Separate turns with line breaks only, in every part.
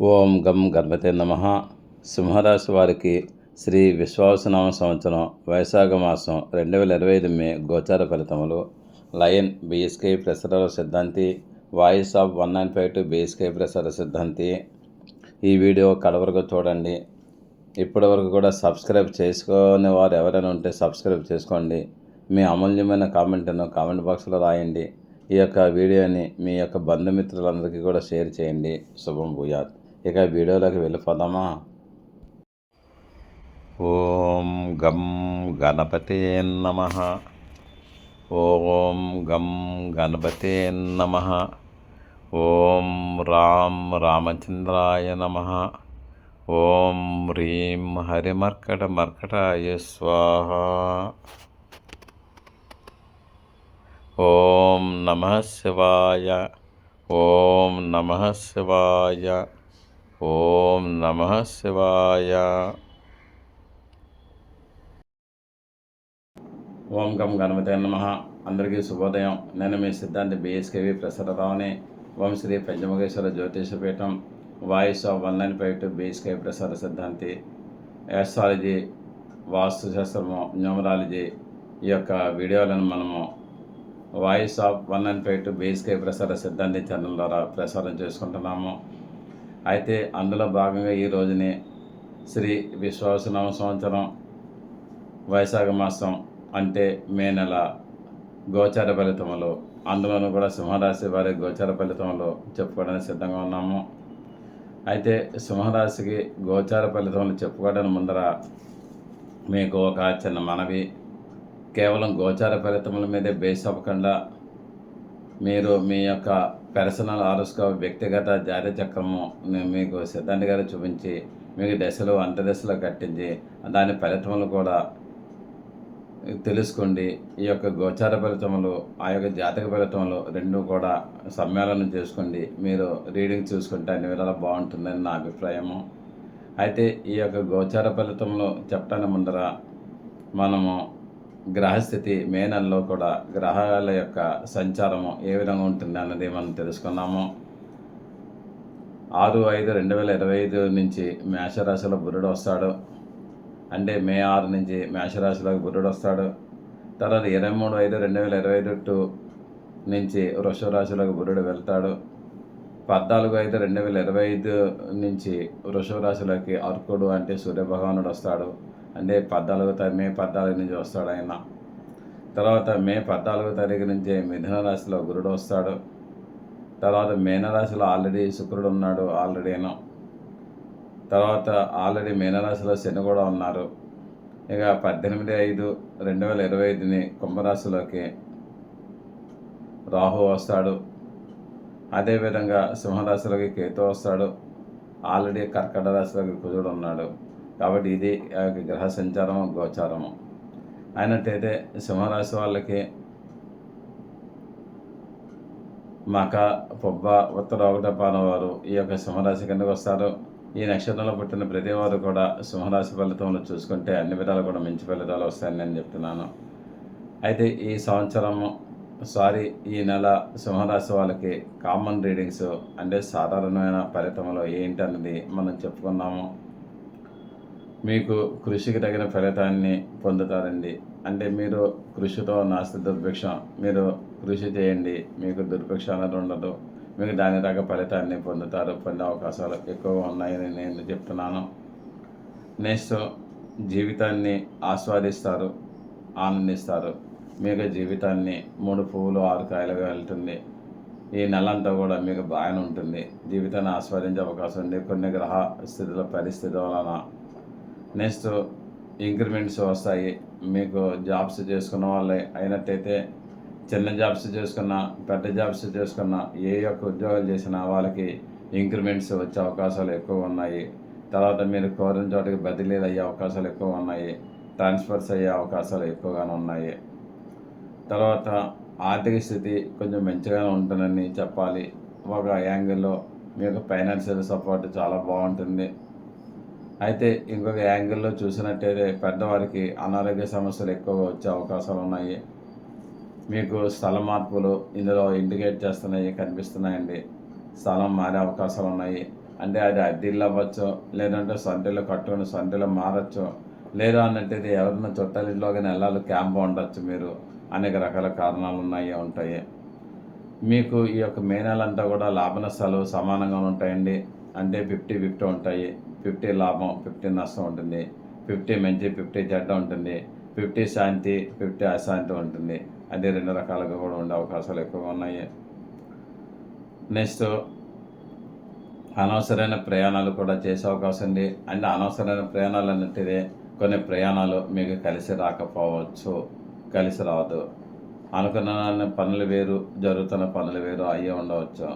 ఓం గం గణపతే నమ. సింహరాశి వారికి శ్రీ విశ్వాసనామ సంవత్సరం వైశాఖ మాసం రెండు వేల ఇరవై ఐదు మే గోచార ఫలితములు. లయన్ బిఎస్కే ప్రసార సిద్ధాంతి voice of one nine five two BSK Prasara సిద్ధాంతి. ఈ వీడియో కడవరకు చూడండి. ఇప్పటి వరకు కూడా సబ్స్క్రైబ్ చేసుకునే వారు ఎవరైనా ఉంటే సబ్స్క్రైబ్ చేసుకోండి. మీ అమూల్యమైన కామెంట్ను కామెంట్ బాక్స్లో రాయండి. ఈ యొక్క వీడియోని మీ యొక్క బంధుమిత్రులందరికీ కూడా షేర్ చేయండి. శుభం భూయాత్. ఇక వీడియోలోకి వెళ్ళిపోదామా? ఓం గం గణపతే నమ. ఓం గం గణపతే నమ. ఓం రాం రామచంద్రాయ నమ. ఓం హ్రీం హరిమర్కట మర్కటాయ స్వాహ. ఓం నమ శివాయ. ఓం నమ శివాయ. ఓం నమ శివాయ. ఓం గం గణపతి నమ. అందరికీ శుభోదయం. నేను మీ సిద్ధాంతి బిఎస్కేవి ప్రసారరావుని ఓం Shri Panchamukheshwara జ్యోతిషపీఠం voice of one nine five two BSK Prasara సిద్ధాంతి. యాస్ట్రాలజీ వాస్తుశాస్త్రము న్యూమరాలజీ ఈ యొక్క వీడియోలను మనము voice of one nine five two BSK Prasara సిద్ధాంతి ఛానల్ ద్వారా ప్రసారం చేసుకుంటున్నాము. అయితే అందులో భాగంగా ఈ రోజుని శ్రీ విశ్వాసనామ సంవత్సరం వైశాఖ మాసం అంటే మే నెల గోచార ఫలితములు అందులోనూ కూడా సింహరాశి వారి గోచార ఫలితములు చెప్పుకోవడానికి సిద్ధంగా ఉన్నాము. అయితే సింహరాశికి గోచార ఫలితములు చెప్పుకోవడానికి ముందర మీకు ఒక చిన్న మనవి. కేవలం గోచార ఫలితముల మీదే బేస్ అవ్వకుండా మీరు మీ యొక్క పెర్సనల్ ఆరోస్క వ్యక్తిగత జాతి చక్రము నేను మీకు సిద్ధాంతి గారు చూపించి మీకు దశలు అంతదశలో కట్టించి దాని ఫలితములు కూడా తెలుసుకోండి. ఈ యొక్క గోచార ఫలితములు ఆ యొక్క జాతక ఫలితములు రెండు కూడా సమ్మేళనం చేసుకోండి. మీరు రీడింగ్ చూసుకుంటే అన్ని విధాలా బాగుంటుందని నా అభిప్రాయము. అయితే ఈ యొక్క గోచార ఫలితములు చెప్పడానికి ముందర మనము గ్రహస్థితి మే నెలలో కూడా గ్రహాల యొక్క సంచారము ఏ విధంగా ఉంటుంది అన్నది మనం తెలుసుకున్నాము. ఆరు ఐదు రెండు వేల ఇరవై ఐదు నుంచి మేషరాశిలో బురుడు వస్తాడు. అంటే మే ఆరు నుంచి మేషరాశిలోకి బురుడు వస్తాడు. తర్వాత ఇరవై మూడు ఐదు రెండు వేల ఇరవై ఐదు టూ నుంచి వృషభ రాశిలోకి బురుడు వెళ్తాడు. పద్నాలుగు ఐదు రెండు వేల ఇరవై ఐదు నుంచి వృషభ రాశిలోకి అర్కుడు అంటే సూర్యభగవానుడు వస్తాడు. అంటే పద్నాలుగో తారీఖు మే పద్నాలుగు నుంచి వస్తాడు ఆయన. తర్వాత మే పద్నాలుగో తారీఖు నుంచి మిథున రాశిలో గురుడు వస్తాడు. తర్వాత మీనరాశిలో ఆల్రెడీ శుక్రుడు ఉన్నాడు ఆల్రెడీను తర్వాత ఆల్రెడీ మీనరాశిలో శని కూడా ఉన్నారు. ఇక పద్దెనిమిది ఐదు రెండు వేల ఇరవై ఐదుని కుంభరాశిలోకి రాహు వస్తాడు. అదేవిధంగా సింహరాశిలోకి కేతు వస్తాడు. ఆల్రెడీ కర్కట రాశిలోకి కుజుడు ఉన్నాడు. కాబట్టి ఇది గ్రహ సంచారం గోచారము అయినట్టయితే సింహరాశి వాళ్ళకి మక పొబ్బ ఉత్తర ఒకటపాన వారు ఈ యొక్క సింహరాశి కిందకు వస్తారు. ఈ నక్షత్రంలో పుట్టిన ప్రతి వారు కూడా సింహరాశి ఫలితంలో చూసుకుంటే అన్ని విధాలు కూడా మంచి ఫలితాలు వస్తాయని నేను చెప్తున్నాను. అయితే ఈ సంవత్సరము సారీ ఈ నెల సింహరాశి వాళ్ళకి కామన్ రీడింగ్స్ అంటే సాధారణమైన ఫలితంలో ఏంటి అన్నది మనం చెప్పుకున్నాము. మీకు కృషికి తగిన ఫలితాన్ని పొందుతారండి. అంటే మీరు కృషితో నాస్తి దుర్భిక్షం మీరు కృషి చేయండి. మీకు దుర్భిక్ష అనేది ఉండదు. మీకు దాని తగ్గ ఫలితాన్ని పొందుతారు. పొందే అవకాశాలు ఎక్కువగా ఉన్నాయని నేను చెప్తున్నాను. నెక్స్ట్ జీవితాన్ని ఆస్వాదిస్తారు. ఆనందిస్తారు. మీకు జీవితాన్ని మూడు పువ్వులు ఆరు కాయలుగా వెళ్తుంది. ఈ నెలంతా కూడా మీకు బాగానే ఉంటుంది. జీవితాన్ని ఆస్వాదించే అవకాశం ఉంది. కొన్ని గ్రహ స్థితుల పరిస్థితుల వలన నెక్స్ట్ ఇంక్రిమెంట్స్ వస్తాయి. మీకు జాబ్స్ చేసుకున్న వాళ్ళే అయినట్టయితే చిన్న జాబ్స్ చేసుకున్న పెద్ద జాబ్స్ చేసుకున్న ఏ యొక్క ఉద్యోగాలు చేసినా వాళ్ళకి ఇంక్రిమెంట్స్ వచ్చే అవకాశాలు ఎక్కువ ఉన్నాయి. తర్వాత మీరు కోరిన చోటకి బదిలీలు అయ్యే అవకాశాలు ఎక్కువ ఉన్నాయి. ట్రాన్స్ఫర్స్ అయ్యే అవకాశాలు ఎక్కువగానే ఉన్నాయి. తర్వాత ఆర్థిక స్థితి కొంచెం మంచిగానే ఉంటుందని చెప్పాలి. ఒక యాంగిల్లో మీ యొక్క ఫైనాన్షియల్ సపోర్ట్ చాలా బాగుంటుంది. అయితే ఇంకొక యాంగిల్లో చూసినట్టయితే పెద్దవారికి అనారోగ్య సమస్యలు ఎక్కువగా వచ్చే అవకాశాలు ఉన్నాయి. మీకు స్థల మార్పులు ఇందులో ఇండికేట్ చేస్తున్నాయి కనిపిస్తున్నాయండి. స్థలం మారే అవకాశాలు ఉన్నాయి. అంటే అది అద్దెలు అవ్వచ్చు లేదంటే సొంతలో కట్టుకుని సొంతలో మారచ్చు లేదా అన్నట్టయితే ఎవరైనా చుట్టాలింట్లో కానీ వెళ్ళాలి క్యాంప్ ఉండొచ్చు మీరు. అనేక రకాల కారణాలు ఉన్నాయి ఉంటాయి. మీకు ఈ యొక్క మే నెలంతా కూడా లాభ నష్టాలు సమానంగా ఉంటాయండి. అంటే ఫిఫ్టీ ఫిఫ్టీ ఉంటాయి. ఫిఫ్టీ లాభం ఫిఫ్టీ నష్టం ఉంటుంది. ఫిఫ్టీ మంచి ఫిఫ్టీ చెడ్డ ఉంటుంది. ఫిఫ్టీ శాంతి ఫిఫ్టీ అశాంతి ఉంటుంది. అది రెండు రకాలుగా కూడా ఉండే అవకాశాలు ఎక్కువగా ఉన్నాయి. నెక్స్ట్ అనవసరమైన ప్రయాణాలు కూడా చేసే అవకాశం ఉంది. అంటే అనవసరమైన ప్రయాణాలు అన్నట్టుదే కొన్ని ప్రయాణాలు మీకు కలిసి రాకపోవచ్చు కలిసి రావద్దు. అనుకున్న పనులు వేరు జరుగుతున్న పనులు వేరు అయ్యే ఉండవచ్చు.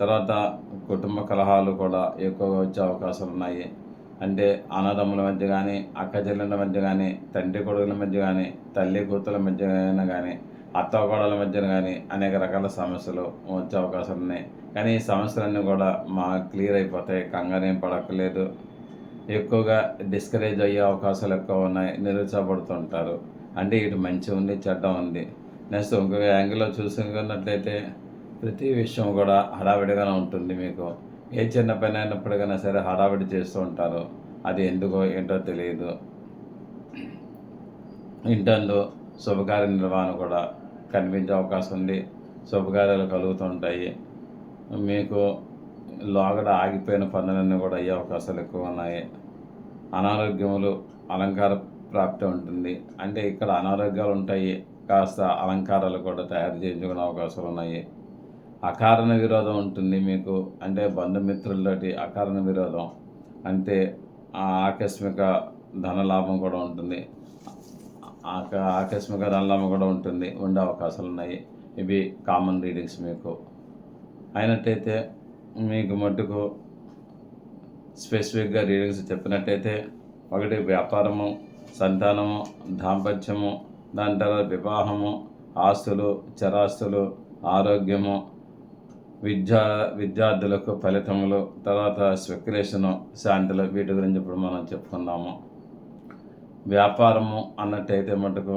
తర్వాత కుటుంబ కలహాలు కూడా ఎక్కువగా వచ్చే అవకాశాలు ఉన్నాయి. అంటే అన్నదమ్ముల మధ్య కానీ అక్క చెల్లెళ్ళ మధ్య కానీ తండ్రి కొడుకుల మధ్య కానీ తల్లి కూతుల మధ్య కానీ అత్త కోడల మధ్య కానీ అనేక రకాల సమస్యలు వచ్చే అవకాశాలు ఉన్నాయి. కానీ ఈ సమస్యలన్నీ కూడా మా క్లియర్ అయిపోతాయి. కంగారేం పడక్కలేదు ఎక్కువగా డిస్కరేజ్ అయ్యే అవకాశాలు ఎక్కువ ఉన్నాయి. నిరుత్సాహపడుతుంటారు. అంటే ఇటు మంచి ఉంది చెడ్డ ఉంది. నెక్స్ట్ ఇంకొక యాంగిల్లో చూసుకున్నట్లయితే ప్రతి విషయం కూడా హడావిడిగానే ఉంటుంది మీకు. ఏ చిన్న పని అయినప్పటికైనా సరే హడావిడి చేస్తూ ఉంటారు. అది ఎందుకో ఏంటో తెలియదు. ఇంటందు శుభకార్య నిర్వహణ కూడా కనిపించే అవకాశం ఉంది. శుభకార్యాలు కలుగుతుంటాయి మీకు లోగడ ఆగిపోయిన పనులన్నీ కూడా అయ్యే అవకాశాలు ఎక్కువ ఉన్నాయి. అనారోగ్యములు అలంకార ప్రాప్తి ఉంటుంది. అంటే ఇక్కడ అనారోగ్యాలు ఉంటాయి. కాస్త అలంకారాలు కూడా తయారు చేయించుకునే అవకాశాలు ఉన్నాయి. అకారణ విరోధం ఉంటుంది మీకు. అంటే బంధుమిత్రులతోటి అకారణ విరోధం. అంటే ఆ ఆకస్మిక ధనలాభం కూడా ఉంటుంది. ఆక ఆకస్మిక ధనలాభం కూడా ఉంటుంది. ఉండే అవకాశాలు ఉన్నాయి. ఇవి కామన్ రీడింగ్స్ మీకు. అయినట్టయితే మీకు మట్టుకు స్పెసిఫిక్గా రీడింగ్స్ చెప్పినట్టయితే ఒకటి వ్యాపారము సంతానము దాంపత్యము దాని తర్వాత వివాహము ఆస్తులు చరాస్తులు ఆరోగ్యము విద్యా విద్యార్థులకు ఫలితములు తర్వాత స్పెక్యులేషను శాంతులు వీటి గురించి ఇప్పుడు మనం చెప్పుకుందాము. వ్యాపారము అన్నట్టయితే మటుకు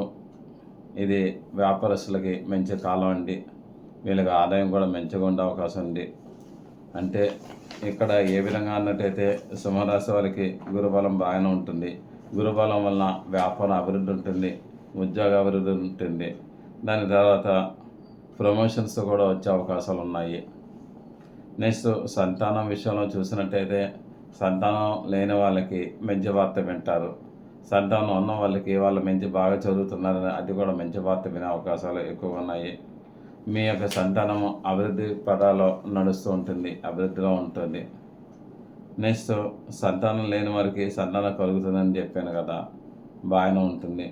ఇది వ్యాపారస్తులకి మంచి కాలం అండి. వీళ్ళకి ఆదాయం కూడా మంచిగా ఉండే అవకాశం ఉంది అంటే ఇక్కడ ఏ విధంగా అన్నట్టయితే సింహరాశి వారికి గురుబలం బాగానే ఉంటుంది. గురుబలం వలన వ్యాపార అభివృద్ధి ఉంటుంది ఉద్యోగ అభివృద్ధి ఉంటుంది. దాని తర్వాత ప్రమోషన్స్ కూడా వచ్చే అవకాశాలు ఉన్నాయి. నెక్స్ట్ సంతానం విషయంలో చూసినట్టయితే సంతానం లేని వాళ్ళకి మంచి వార్త వింటారు. సంతానం ఉన్న వాళ్ళకి వాళ్ళు మంచి బాగా చదువుతున్నారని అది కూడా మంచి వార్త వినే అవకాశాలు ఎక్కువ ఉన్నాయి. మీ యొక్క సంతానం అభివృద్ధి పదాలో నడుస్తూ ఉంటుంది అభివృద్ధిలో ఉంటుంది. నెక్స్ట్ సంతానం లేని వారికి సంతానం కలుగుతుందని చెప్పాను కదా బాగానే ఉంటుంది.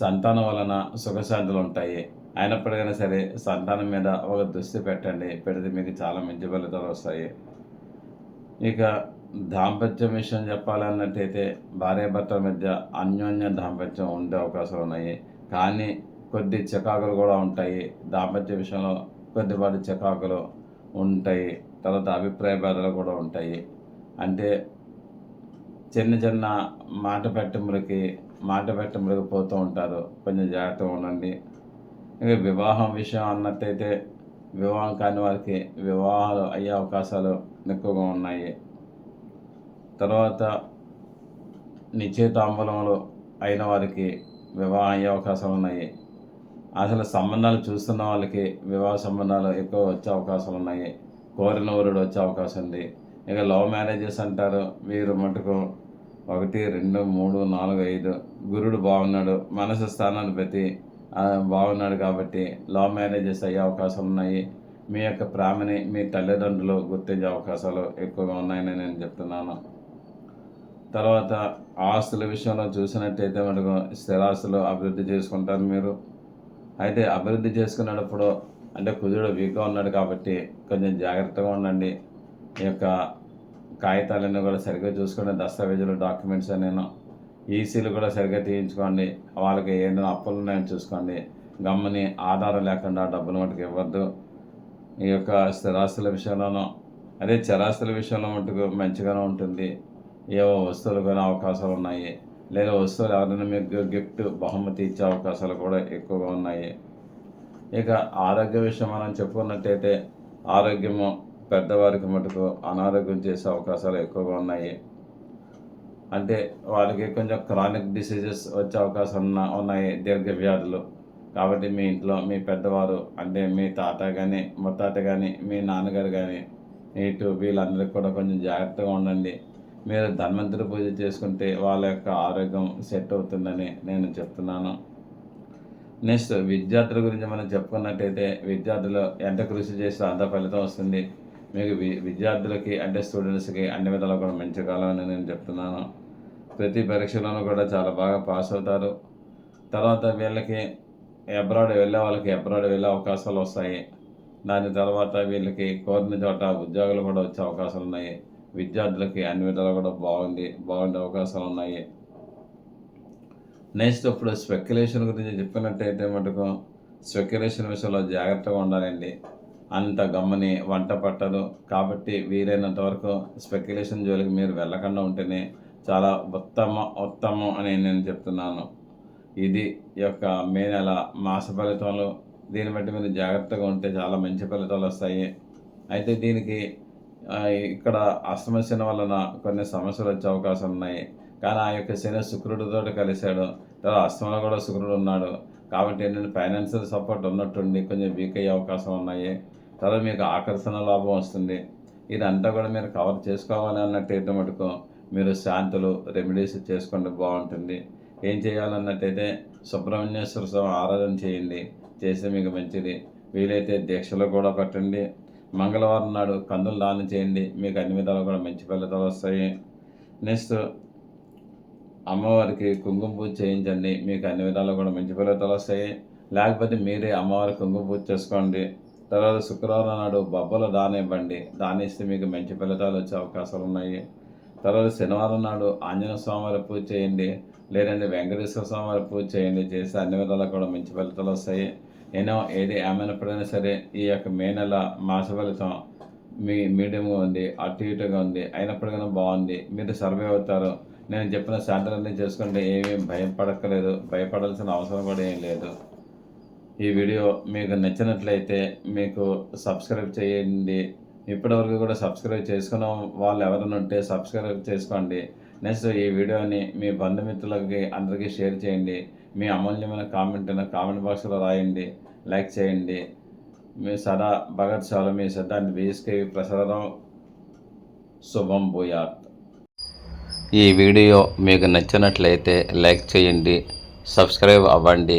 సంతానం వలన సుఖశాంతులు ఉంటాయి. అయినప్పటికైనా సరే సంతానం మీద ఒక దృష్టి పెట్టండి. పెడితే మీకు చాలా మంచి ఫలితాలు వస్తాయి. ఇక దాంపత్యం విషయం చెప్పాలన్నట్టయితే భార్యాభర్తల మధ్య అన్యోన్య దాంపత్యం ఉండే అవకాశాలు ఉన్నాయి. కానీ కొద్ది చికాకులు కూడా ఉంటాయి. దాంపత్య విషయంలో కొద్దిపాటి చికాకులు ఉంటాయి. తర్వాత అభిప్రాయ భేదాలు కూడా ఉంటాయి. అంటే చిన్న చిన్న మాట పెట్టములకి మాట పెట్టములకి పోతూ ఉంటారు. కొంచెం జాగ్రత్తగా ఉండండి. వివాహం విషయం అన్నట్టయితే వివాహం కాని వారికి వివాహాలు అయ్యే అవకాశాలు ఎక్కువగా ఉన్నాయి. తర్వాత నిశ్చయితాంబలములు అయిన వారికి వివాహం అయ్యే అవకాశాలు ఉన్నాయి. అసలు సంబంధాలు చూస్తున్న వాళ్ళకి వివాహ సంబంధాలు ఎక్కువ వచ్చే అవకాశాలు ఉన్నాయి. కోరిన ఊరుడు వచ్చే అవకాశం ఉంది. ఇక లవ్ మ్యారేజెస్ అంటారు. వీరు మటుకు ఒకటి రెండు మూడు నాలుగు ఐదు. గురుడు బాగున్నాడు. మనసు స్థానాన్ని ప్రతి బాగున్నాడు కాబట్టి లా మ్యారేజెస్ అయ్యే అవకాశాలు ఉన్నాయి. మీ యొక్క ప్రేమని మీ తల్లిదండ్రులు గుర్తించే అవకాశాలు ఎక్కువగా ఉన్నాయని నేను చెప్తున్నాను. తర్వాత ఆస్తుల విషయంలో చూసినట్టయితే మనకు స్థిరాస్తులు అభివృద్ధి చేసుకుంటారు మీరు. అయితే అభివృద్ధి చేసుకునేటప్పుడు అంటే కుజుడు వీక్గా ఉన్నాడు కాబట్టి కొంచెం జాగ్రత్తగా ఉండండి. ఈ యొక్క కాగితాలన్నీ కూడా సరిగ్గా చూసుకునే దస్తావేజులు డాక్యుమెంట్స్ నేను ఈసీలు కూడా సరిగ్గా తీయించుకోండి. వాళ్ళకి ఏదైనా అప్పులు ఉన్నాయని చూసుకోండి. గమ్మని ఆధారం లేకుండా డబ్బులు మటుకు ఇవ్వద్దు. ఈ యొక్క స్థిరాస్తుల విషయంలోనూ అదే చరాస్తుల విషయంలో మటుకు మంచిగానే ఉంటుంది. ఏవో వస్తువులు కొనే అవకాశాలు ఉన్నాయి. లేదా వస్తువులు ఎవరైనా మీకు గిఫ్ట్ బహుమతి ఇచ్చే అవకాశాలు కూడా ఎక్కువగా ఉన్నాయి. ఇక ఆరోగ్య విషయం మనం చెప్పుకున్నట్టయితే ఆరోగ్యము పెద్దవారికి మటుకు అనారోగ్యం చేసే అవకాశాలు ఎక్కువగా ఉన్నాయి. అంటే వాళ్ళకి కొంచెం క్రానిక్ డిసీజెస్ వచ్చే అవకాశం ఉన్న ఉన్నాయి దీర్ఘ వ్యాధులు కాబట్టి మీ ఇంట్లో మీ పెద్దవారు అంటే మీ తాత కానీ ముత్తాత కానీ మీ నాన్నగారు కానీ ఇటు వీళ్ళందరికీ కూడా కొంచెం జాగ్రత్తగా ఉండండి. మీరు ధన్వంతరి పూజ చేసుకుంటే వాళ్ళ యొక్క ఆరోగ్యం సెట్ అవుతుందని నేను చెప్తున్నాను. నెక్స్ట్ విద్యార్థుల గురించి మనం చెప్పుకున్నట్టయితే విద్యార్థులు ఎంత కృషి చేస్తే అంత ఫలితం వస్తుంది. మీకు వి విద్యార్థులకి అంటే స్టూడెంట్స్కి అన్ని విధాలు కూడా మంచి కాలం అని నేను చెప్తున్నాను. ప్రతి పరీక్షలోనూ కూడా చాలా బాగా పాస్ అవుతారు. తర్వాత వీళ్ళకి అబ్రాడ్ వెళ్ళే వాళ్ళకి అబ్రాడ్ వెళ్ళే అవకాశాలు వస్తాయి. దాని తర్వాత వీళ్ళకి కోరిన చోట ఉద్యోగాలు కూడా వచ్చే అవకాశాలు ఉన్నాయి. విద్యార్థులకి అన్ని విధాలు కూడా బాగుంది బాగుండే అవకాశాలు ఉన్నాయి. నెక్స్ట్ ఇప్పుడు స్పెక్యులేషన్ గురించి చెప్పినట్టయితే మటుకు స్పెక్యులేషన్ విషయంలో జాగ్రత్తగా ఉండాలండి. అంత గమ్మని వంట పట్టదు. కాబట్టి వీలైనంత వరకు స్పెక్యులేషన్ జోలికి మీరు వెళ్ళకుండా ఉంటేనే చాలా ఉత్తమ ఉత్తమం అని నేను చెప్తున్నాను. ఇది ఈ యొక్క మే నెల మాస ఫలితాలు దీన్ని బట్టి మీరు జాగ్రత్తగా ఉంటే చాలా మంచి ఫలితాలు వస్తాయి. అయితే దీనికి ఇక్కడ అష్టమ శని వలన కొన్ని సమస్యలు వచ్చే అవకాశం ఉన్నాయి. కానీ ఆ యొక్క శని శుక్రుడితో కలిశాడు. తర్వాత అష్టమంలో కూడా శుక్రుడు ఉన్నాడు. కాబట్టి ఏంటంటే ఫైనాన్షియల్ సపోర్ట్ ఉన్నట్టుండి కొంచెం వీక్ అయ్యే అవకాశం ఉన్నాయి. తర్వాత మీకు ఆకర్షణ లాభం వస్తుంది. ఇదంతా కూడా మీరు కవర్ చేసుకోవాలి అన్నట్టయితే మటుకు మీరు శాంతులు రెమెడీస్ చేసుకుంటే బాగుంటుంది. ఏం చేయాలన్నట్టయితే సుబ్రహ్మణ్యేశ్వర స్వామి ఆరాధన చేయండి. చేస్తే మీకు మంచిది. వీలైతే దీక్షలు కూడా పట్టండి. మంగళవారం నాడు కందులు దానం చేయండి. మీకు అన్ని విధాలు కూడా మంచి ఫలితాలు వస్తాయి. నెక్స్ట్ అమ్మవారికి కుంకుమ పూజ చేయించండి. మీకు అన్ని విధాలు కూడా మంచి ఫలితాలు వస్తాయి. లేకపోతే మీరే అమ్మవారి కుంకుమ పూజ చేసుకోండి. తర్వాత శుక్రవారం నాడు బొబ్బలు దానివ్వండి ఇవ్వండి. దాని ఇస్తే మీకు మంచి ఫలితాలు వచ్చే అవకాశాలు ఉన్నాయి. తర్వాత శనివారం నాడు ఆంజనేయ స్వామివారి పూజ చేయండి. లేదంటే వెంకటేశ్వర స్వామివారి పూజ చేయండి. చేస్తే అన్ని విధాలు కూడా మంచి ఫలితాలు వస్తాయి. ఏమో ఏది ఏమైనప్పుడైనా సరే ఈ యొక్క మే నెల మాస ఫలితం మీ మీడియంగా ఉంది అటు ఇటుగా ఉంది అయినప్పటికైనా బాగుంది. మీరు సర్వే అవుతారు. నేను చెప్పిన శాంతలన్నీ చేసుకుంటే ఏమీ భయపడక్కలేదు భయపడాల్సిన అవసరం కూడా ఏం లేదు. ఈ వీడియో మీకు నచ్చినట్లయితే మీకు సబ్స్క్రైబ్ చేయండి. ఇప్పటివరకు కూడా సబ్స్క్రైబ్ చేసుకున్న వాళ్ళు ఎవరైనా ఉంటే సబ్స్క్రైబ్ చేసుకోండి. నెక్స్ట్ ఈ వీడియోని మీ బంధుమిత్రులకి అందరికీ షేర్ చేయండి. మీ అమూల్యమైన కామెంట్ కామెంట్ బాక్స్లో రాయండి. లైక్ చేయండి. మీ సదా భగత్ సేవలు మీ సిద్ధాంతి బీఎస్కే ప్రసారం శుభం భూయాత్.
ఈ వీడియో మీకు నచ్చినట్లయితే లైక్ చేయండి సబ్స్క్రైబ్ అవ్వండి.